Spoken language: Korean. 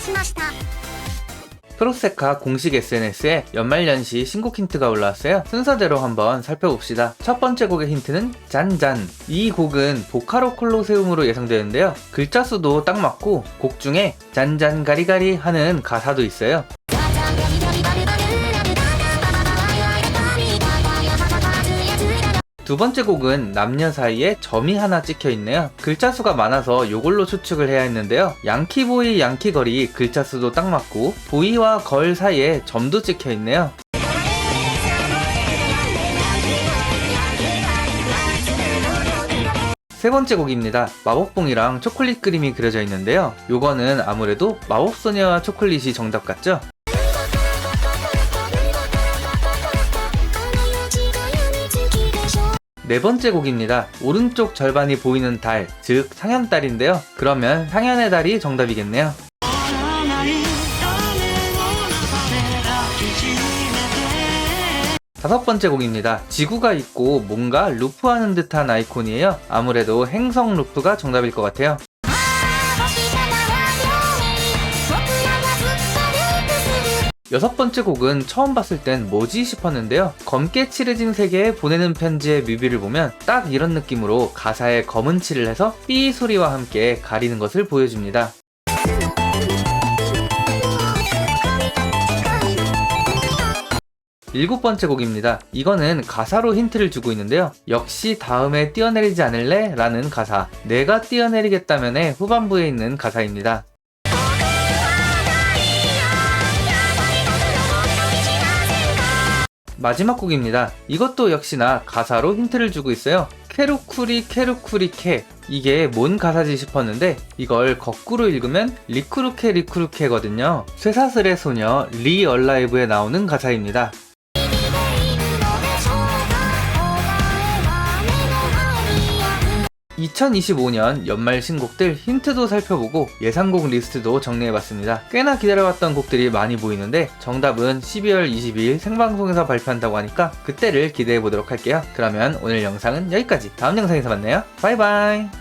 しました 프로세카 공식 SNS에 연말연시 신곡 힌트가 올라왔어요. 순서대로 한번 살펴봅시다. 첫 번째 곡의 힌트는 짠짠. 이 곡은 보카로 콜로세움으로 예상되는데요. 글자 수도 딱 맞고 곡 중에 짠짠 가리가리 하는 가사도 있어요. 두 번째 곡은 남녀 사이에 점이 하나 찍혀 있네요. 글자 수가 많아서 이걸로 추측을 해야 했는데요. 양키보이 양키걸이 글자 수도 딱 맞고 보이와 걸 사이에 점도 찍혀 있네요. 세 번째 곡입니다. 마법봉이랑 초콜릿 그림이 그려져 있는데요. 요거는 아무래도 마법소녀와 초콜릿이 정답 같죠? 네 번째 곡입니다. 오른쪽 절반이 보이는 달, 즉 상현달인데요. 그러면 상현의 달이 정답이겠네요. 다섯 번째 곡입니다. 지구가 있고 뭔가 루프하는 듯한 아이콘이에요. 아무래도 행성 루프가 정답일 것 같아요. 여섯 번째 곡은 처음 봤을 땐 뭐지 싶었는데요. 검게 칠해진 세계에 보내는 편지의 뮤비를 보면 딱 이런 느낌으로 가사에 검은 칠을 해서 삐 소리와 함께 가리는 것을 보여줍니다. 일곱 번째 곡입니다. 이거는 가사로 힌트를 주고 있는데요. 역시 다음에 뛰어내리지 않을래? 라는 가사. 내가 뛰어내리겠다면의 후반부에 있는 가사입니다. 마지막 곡입니다. 이것도 역시나 가사로 힌트를 주고 있어요. 케루쿠리 케루쿠리 케 이게 뭔 가사지 싶었는데 이걸 거꾸로 읽으면 리쿠루케 리쿠루케거든요. 쇠사슬의 소녀 리 얼라이브에 나오는 가사입니다. 2025년 연말 신곡들 힌트도 살펴보고 예상곡 리스트도 정리해봤습니다. 꽤나 기다려왔던 곡들이 많이 보이는데 정답은 12월 22일 생방송에서 발표한다고 하니까 그때를 기대해보도록 할게요. 그러면 오늘 영상은 여기까지. 다음 영상에서 만나요. 바이바이.